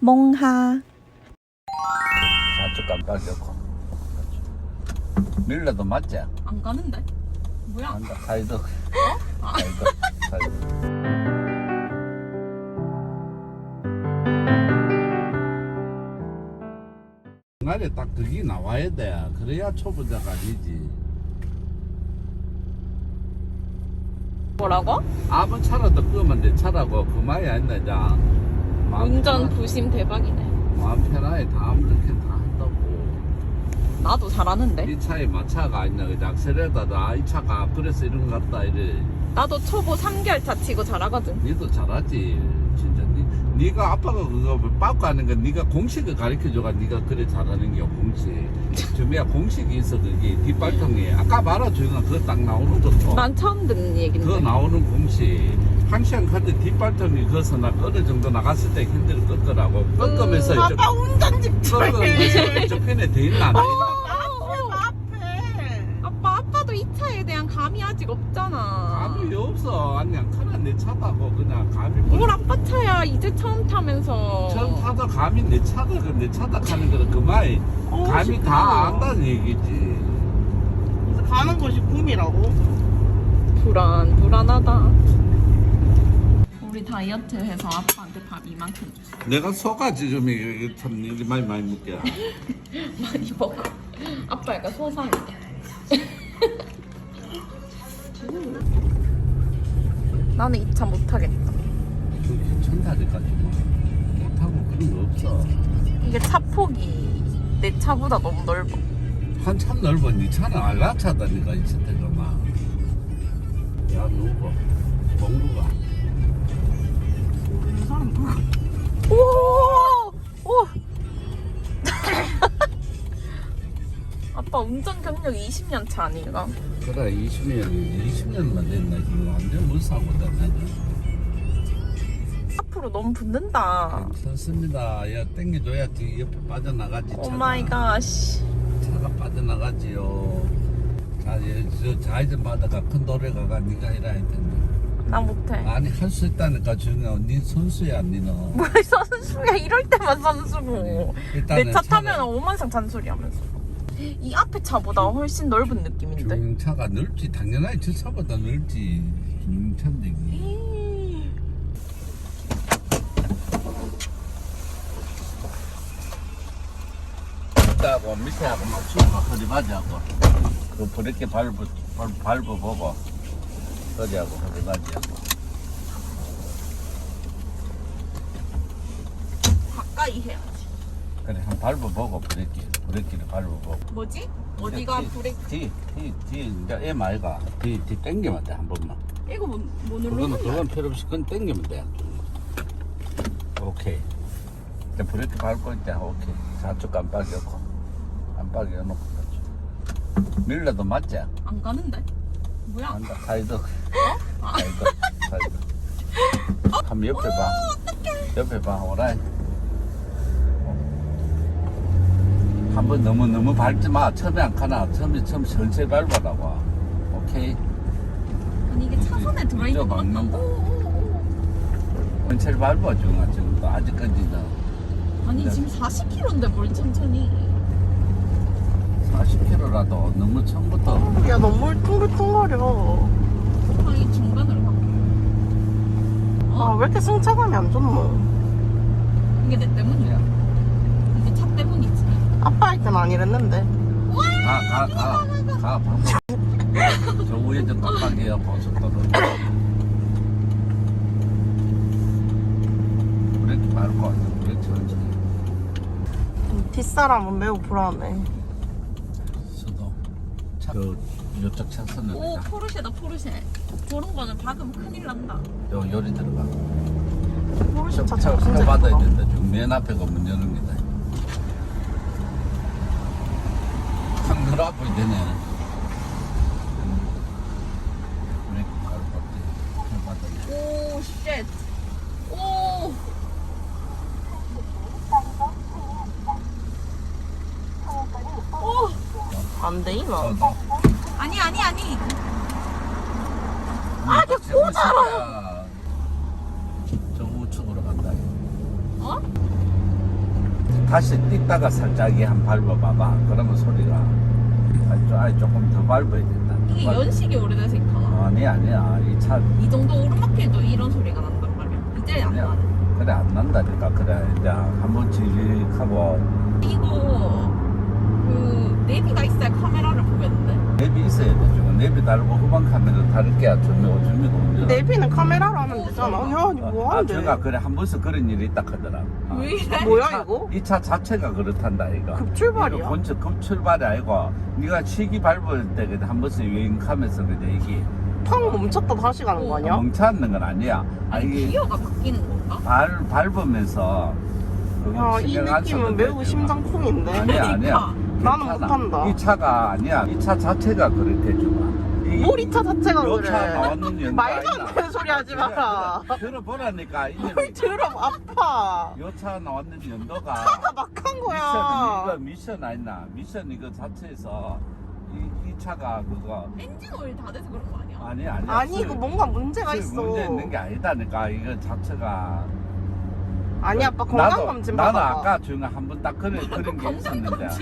몽하. 좌측 깜빡이었고. 밀려도 맞지? 안 가는데? 뭐야? 안다 사이드. 사이드. 사이드. 중간에 딱 그게 나와야 돼. 그래야 초보자가 아니지. 뭐라고? 아무 차라도 끄면 내 차라고. 그 말이 아니다 자 운전 부심 대박이네. 마음 편하게 다 아무렇게 다 한다고. 나도 잘하는데. 이 차에 마차가 아니라 그냥 악셀레다도 아이 차가 그래서 이런 것 같다 이래. 나도 초보 3개월 차 치고 잘하거든. 니도 잘하지 진짜. 니, 니가 아빠가 그거 빠꾸 하는 건 니가 공식을 가르쳐줘가 니가 그래 잘하는 게 공식. 주미야 공식이 있어 그게. 뒷발통에. 아까 말아 조용한 그거 딱 나오는 것도. 난 처음 듣는 그거 얘긴데. 나오는 공식 항시한 카드 뒷발통이 거서 나 어느 정도 나갔을 때 핸들을 꺾으라고 꺾으면서 이쪽 아빠 운전 집중해. 꺾으면서 이쪽 편에 돼 있나 안 돼? 어, 앞에. 아빠, 아빠도 이 차에 대한 감이 아직 없잖아. 감이 없어 아니야 카는 내 차다고 그냥 감이 뭘 아빠 차야 이제 처음 타면서. 처음 타도 감이 내 차다 그내 차다 하는 거는 그만이 어, 감이 시끄러워. 다 안다는 얘기지 그래서 가는 것이 꿈이라고. 불안, 불안하다. 우리 다이어트 해서 아빠한테 밥 이만큼 줬어. 내가 소가지 좀 이게 참 일이 많이 많이 먹게 많이 먹어. 아빠 약간 소상해. 나는 이차 못하겠다. 천다리까지 못하고 그런 거 없어 이게 차 폭이 내 차보다 너무 넓어. 한참 넓어 니 차는 알라차다니까 이 차태가 막 야 누구 공부가 이 사람 누구? 오! 오! 아빠 운전 경력 20년 차 아닌가? 그래 20년 20년만 됐나 지금 완전 못 사고다 나는 앞으로 너무 붙는다. 괜찮습니다 야 땡겨줘야 뒤 옆에 빠져나가지 오 차가 마이 갓. 차가 빠져나가지요 자, 예, 저 좌회전 받아가 큰 도로 가가 니가 해라 했더니 나 못해. 아니 할 수 있다니까 준영 니 선수야 니는. 뭘 선수야. 이럴 때만 선수고. 내 차 타면 오만상 잔소리 하면서. 이 앞에 차보다 훨씬 넓은 느낌인데? 중차가 넓지. 당연하게 저 차보다 넓지. 중차인데 이게. 이- 하고 밑에 하고 막 수파 허리바지 하고. 그 브레이크 밟고 밟- 밟고 보고 허리하고 허리바지 하고. 가까이 해야지. 그래 한 밟아 보고 브레이크 브레이크를 밟아 보고. 뭐지? 어디가 뒤, 브레이크? 뒤, 뒤, 뒤, 이제 애 말가 뒤, 뒤 당기면 돼 한 번만. 이거 뭐, 뭐 그거는 누르는 거야? 그건 필요 없이 그건 당기면 돼 오케이. 이제 브레이크 밟고 있대 오케이. 좌측 깜빡이 넣고. 그렇지 밀려도 맞지? 안 가는데? 뭐야? 사이드 사이드 한번 옆에 봐. 옆에 봐 오라이. 한번 너무 너무 밟지 마. 처음에 안 가나? 처음에 처음 천천히 밟아라고. 오케이? 아니 이게 차선에 들어있는 같다 막는다. 오오오. 천천히 밟아 중아 지금 아직까지는 아니 네. 지금 40km인데 뭘 천천히. 40km라도 너무 처음부터. 야 너무 울퉁불퉁거려. 상이 중간으로 바뀌어 아 왜 이렇게 승차감이 안 좋노? 이게 내 때문이야. 이게 차 때문이지. 아빠 할땐 아니랬는데. 가 가 가 가 방법 저 우회전 깜빡이야 고속도로 브레이크 밟고 브레이크 천천히 뒷사람은 매우 불안해. 수도. 저 이쪽 차선을 오 그냥 포르쉐다 포르쉐 저런 거는 박으면 큰일 난다 요 요리 들어가 포르쉐 차, 차 차, 진짜 차 받아야 예쁘다. 된다 지금 맨 앞에가 문 여는 게다 확 늘어 보이 되네 브레이크 차 받아야 오 쉣. 오. 오. 안 돼, 이거. 저도 아니 아니 아니. 아, 이게 꼬잖아. 저 우측으로 간다. 어? 다시 뛰다가 살짝 한 밟아봐봐. 그러면 소리가 아니, 조금 더 밟아야 된다. 이게 연식이 오래돼서. 아니 아니야 이 차 이 정도 오르막길도 이런 소리가 난단 말이야. 이제 안 아니야. 나네. 그래 안 난다니까 그래 이제 한번 지직하고 이거 그 내비가 있어야 카메라를 보겠는데. 내비 있어야 돼 지금 내비 달고 후방 카메라 다를게야 주미 주미도 운전 내비는 카메라로 하면 되잖아. 야, 아니 아, 뭐하는데? 제가 그래 한 번씩 그런 일이 있다 하더라 어. 왜 이래? 뭐야 차- 이거? 이 차 자체가 그렇단다 이거 급출발이야? 이거 본체 급출발이 아니고 네가 시기 밟을 때 그래 한 번씩 유행하면서 그래 이게 팡 멈췄다 다시 가는 거 아니야? 멈춰는 건 아니야 아 아니 이게 기어가 바뀌는 건가? 발 밟으면서 그거 야, 이 신경 안 느낌은 매우 돼, 심장풍인데. 아니야 아니야 나는 괜찮아. 못한다. 이 차가 아니야 이 차 자체가 그렇대 주마 뭘이차 자체가 요 그래? 차 나왔는 연도 말도 안 되는 소리 하지 마라. 들어보라니까 뭘 들어 아파. 요차 나왔는 연도가 차가 막한 미션 거야. 이거 미션 아니나 미션 이거 자체에서 이, 이 차가 그거 엔진 오일 다 돼서 그런 거 아니야? 아니 아니 아니 이거 뭔가 문제가 있어. 문제 있는 게 아니다니까 이거 자체가 아니 아빠 나도- 건강 검진 나도 받아. 아까 중에 한번 딱 그래 그런 게 있었는데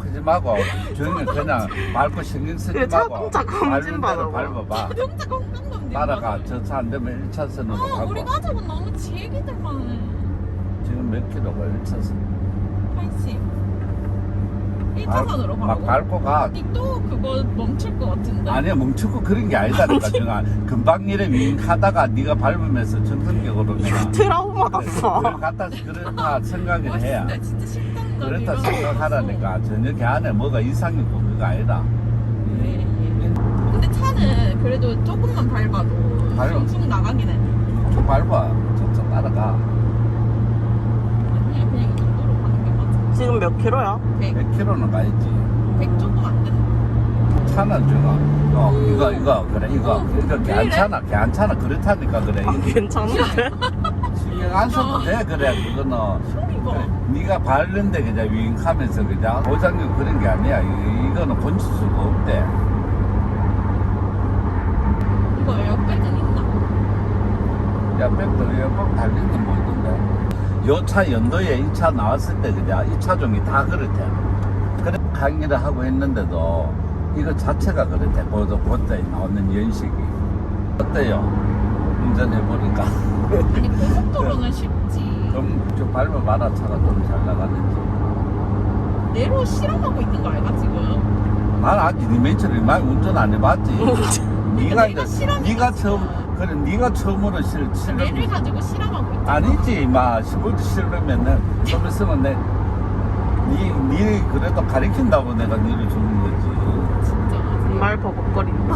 그지 말고 조용히 그냥 밟고 신경 쓰지 그래, 말고 자동차 검진 밟는 대로 받아봐. 밟아봐 자동차 건강검진 따라가 저차안 되면 1차선으로 아, 가고 우리 가족은 너무 지 얘기들만 해. 지금 몇 킬로가 1차선 80. 1차선으로 막 가라고? 밟고 가 또 그거 멈출 것 같은데. 아니야 멈추고 그런 게 아니다니까 중아 금방 이래 윙 하다가 네가 밟으면서 정상적으로 그냥 트라우마 그래, 났어. 그래 갖다 그렇다 생각을 해야 멋있다. 진짜 심장이 그렇다. 생각하라니까 저녁 에 안에 뭐가 이상이 있고 그거 아니다 네. 근데 차는 그래도 조금만 밟아도 밟아. 쑥 나가긴 해. 좀 밟아 저쪽 따라가 아니야 그냥 이 정도로 가는 게 맞아. 지금 몇 킬로야? 100, 100km는 가야지. 100 조금 안 되는. 차는 중아 어 이거 이거 그래 이거. 어, 이거 왜 괜찮아 괜찮아. 그렇다니까 그래. 아 괜찮은데? 신경 안 써도 돼 그래. 그거는. 소리가. 그래, 네가 밟는데 그냥 윙하면서 그냥 보장용 그런 게 아니야. 이- 이거는 고칠 수가 없대. 이거 에어백은 있나? 야 백도 여법 달리는 뭐 있던데 요 차 연도에 이 차 나왔을 때 그냥 이 차종이 다 그렇대. 그래 강의를 하고 했는데도 이거 자체가 그렇대. 보도 보도에 나오는 연식이. 어때요? 운전해 보니까? 아니 고속도로는 쉽지. 그럼 저 밟아 봐라 차가 좀 잘 나가는지. 내로 실험하고 있는 거 알까 지금? 난 아직 니맨처럼 많이 운전 안 해봤지. 네가 이제. 네가 처음 그래 네가 처음으로 실 실험 내를 가지고 실험하고 있잖아. 아니지 마 시골도 실험면은 좀 있으면 내 니, 니 그래도 가르친다고 내가 니를 주는 거지 진짜. 말 버벅거린다.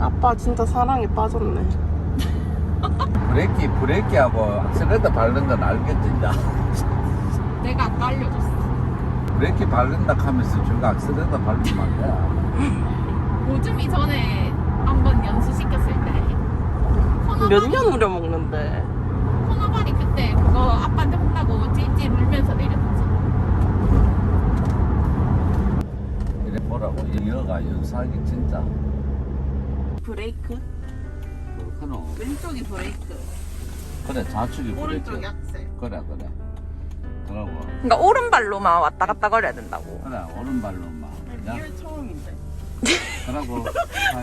아빠 진짜 사랑에 빠졌네. 브레이크 브레이크하고 악셀레터 밟는 건 알겠지 이제 내가 아까 알려줬어. 브레이크 밟는다 하면서 중간 악셀레터 밟으면 안돼 오줌 이 전에 한번 연수시켰을 때 몇 년 우려 먹는데. 코너발이 그때 그거 아빠한테 혼나고 찔찔 울면서 내렸지. 이래 보라고 이 여가 연사하기 진짜 브레이크? 그렇구나 왼쪽이 브레이크. 그래 좌측이 브레이크 오른쪽이 악셀. 그래 그래 그러고 그러니까 오른발로만 왔다 갔다 거려야 된다고. 그래 오른발로만 야 리얼 처음인데. 그러고